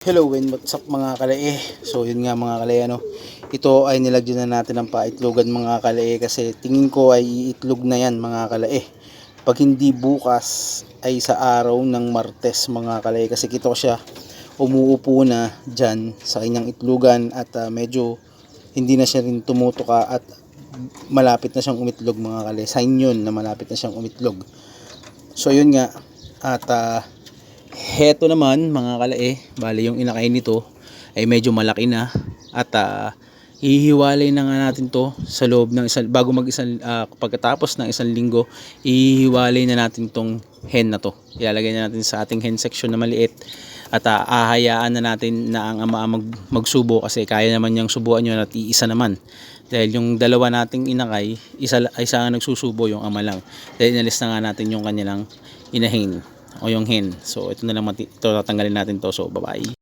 Hello and what's up mga kalae. So yun nga mga kalae ano Ito ay nilagyan na natin ng paitlogan mga kalae Kasi tingin ko ay itlog na yan mga kalae. Pag hindi bukas ay sa araw ng Martes mga kalae Kasi kita siya umuupo na dyan sa kanyang itlogan At ah, medyo hindi na siya rin tumutuka at malapit na siyang umitlog mga kalae. Sign yun na malapit na siyang umitlog. So yun nga at ah, Heto naman mga kalae, bali yung inakay nito ay medyo malaki na at ah, hihiwalay na nga natin to sa loob ng isang bago mag isang ah, pagkatapos ng isang linggo, hihiwalay na natin tong hen na to. Ilalagay na natin sa ating hen section na maliit at ah, ahayaan na natin na ang ama mag, magsubo kasi kaya naman niyang subuan yun at iisa naman. Dahil yung dalawa nating inakay, isa, isa nga nagsusubo yung ama lang. Dahil inalis na nga natin yung kanilang inahin o yung hen. So ito na lang ito tatanggalin natin to. So bye-bye.